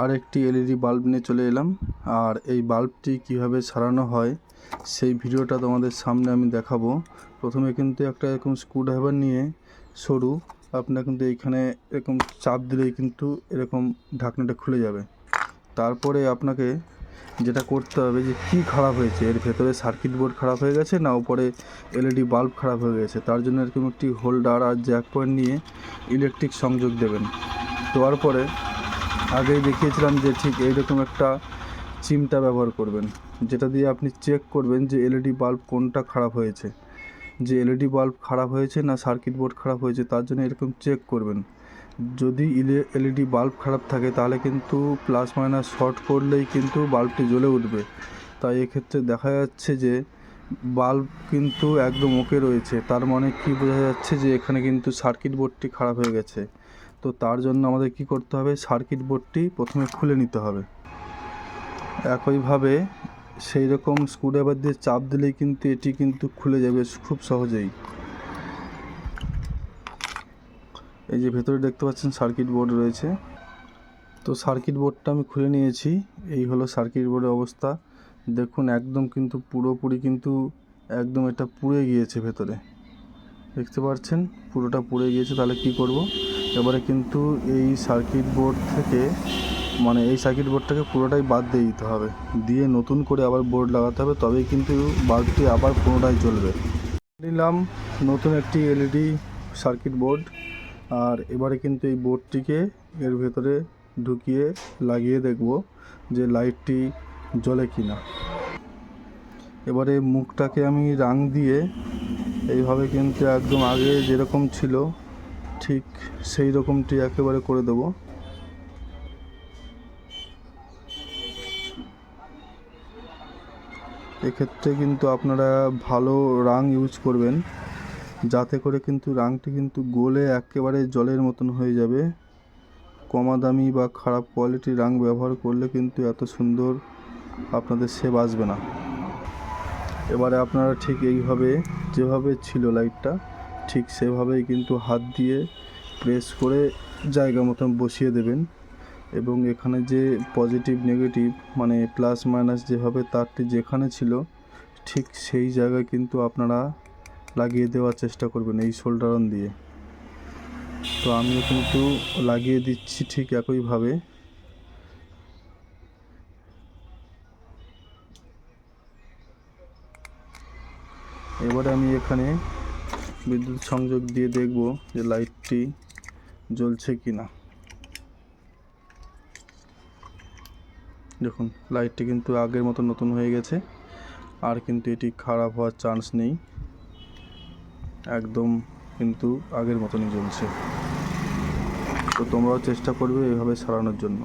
আর একটি LED bulb নিয়ে চলে এলাম। আর এই বাল্বটি কীভাবে সারানো হয়, সেই ভিডিওটা তোমাদের সামনে আমি দেখাবো। প্রথমে কিন্তু একটা এরকম স্ক্রুড্রাইভার নিয়ে সরু, আপনার কিন্তু এইখানে এরকম চাপ দিলেই কিন্তু এরকম ঢাকনাটা খুলে যাবে। তারপরে আপনাকে যেটা করতে হবে যে কি খারাপ হয়েছে, এর ভেতরে সার্কিট বোর্ড খারাপ হয়ে গেছে না উপরে এলইডি বাল্ব খারাপ হয়ে গেছে? তার জন্য এরকম একটি হোল্ডার আর জ্যাক পয়েন্ট নিয়ে ইলেকট্রিক সংযোগ দেবেন। দেওয়ার পরে আগেই দেখিয়েছিলাম যে ঠিক এইরকম একটা চিমটা ব্যবহার করবেন। যেটা দিয়ে আপনি চেক করবেন যে এলইডি বাল্ব কোনটা খারাপ হয়েছে। যে এলইডি বাল্ব খারাপ হয়েছে না সার্কিট বোর্ড খারাপ হয়েছে, তার জন্য এরকম চেক করবেন। যদি এলইডি বাল্ব খারাপ থাকে, তাহলে কিন্তু প্লাস মাইনাস শর্ট করলেই কিন্তু বাল্বটি জ্বলে উঠবে। তাই এক্ষেত্রে দেখা যাচ্ছে যে বাল্ব কিন্তু একদম ওকে রয়েছে। তার মানে কি বোঝা যাচ্ছে যে এখানে কিন্তু সার্কিট বোর্ডটি খারাপ হয়ে গেছে। তো তার জন্য আমাদের কি করতে হবে? সার্কিট বোর্ডটি প্রথমে খুলে নিতে হবে। একইভাবে সেই রকম স্ক্রুড্রাইভার দিয়ে চাপ দিলেই কিন্তু এটি কিন্তু খুলে যাবে খুব সহজেই। এই যে ভেতরে দেখতে পাচ্ছেন সার্কিট বোর্ড রয়েছে। তো সার্কিট বোর্ডটা আমি খুলে নিয়েছি। এই হলো সার্কিট বোর্ডের অবস্থা। দেখুন, একদম কিন্তু পুরোপুরি কিন্তু একদম এটা পুড়ে গিয়েছে ভেতরে। দেখতে পাচ্ছেন? পুরোটা পুড়ে গিয়েছে, তাহলে কি করব? এবারে কিন্তু এই সার্কিট বোর্ড থেকে মানে এই সার্কিট বোর্ডটাকে পুরোটাই বাদ দিয়ে দিতে হবে। দিয়ে নতুন করে আবার বোর্ড লাগাতে হবে, তবেই কিন্তু বাল্বটি আবার পুনরায় জ্বলবে। নিলাম নতুন একটি এলইডি সার্কিট বোর্ড, আর এবারে কিন্তু এই বোর্ডটিকে এর ভেতরে ঢুকিয়ে লাগিয়ে দেখব যে লাইটটি জ্বলে কি না এবারে মুখটাকে আমি রাং দিয়ে এইভাবে কিন্তু একদম আগে যেরকম ছিল ঠিক সেই রকমটি একেবারে করে দেবো। এক্ষেত্রে কিন্তু আপনারা ভালো রাং ইউজ করবেন, যাতে করে কিন্তু রাংটি কিন্তু গলে একেবারে জলের মতন হয়ে যাবে। কমা দামি বা খারাপ কোয়ালিটির রাং ব্যবহার করলে কিন্তু এত সুন্দর আপনাদের সেভ আসবে না। এবারে আপনারা ঠিক এইভাবে, যেভাবে ছিল লাইটটা ঠিক সেভাবেই কিন্তু হাত দিয়ে প্রেস করে জায়গা মতন বসিয়ে দেবেন এবং এখানে যে পজিটিভ নেগেটিভ মানে প্লাস মাইনাস যেভাবে তারটি যেখানে ছিল, ঠিক সেই জায়গায় কিন্তু আপনারা লাগিয়ে দেওয়ার চেষ্টা করবেন এই সোল্ডারন দিয়ে। তো আমিও কিন্তু লাগিয়ে দিচ্ছি ঠিক একইভাবে। এবারে আমি এখানে বিদ্যুৎ সংযোগ দিয়ে দেখব যে লাইটটি জ্বলছে কি না দেখুন, লাইটটি কিন্তু আগের মতো নতুন হয়ে গেছে, আর কিন্তু এটি খারাপ হওয়ার চান্স নেই। একদম কিন্তু আগের মতনই জ্বলছে। তো তোমরাও চেষ্টা করবে এভাবে সারানোর জন্য।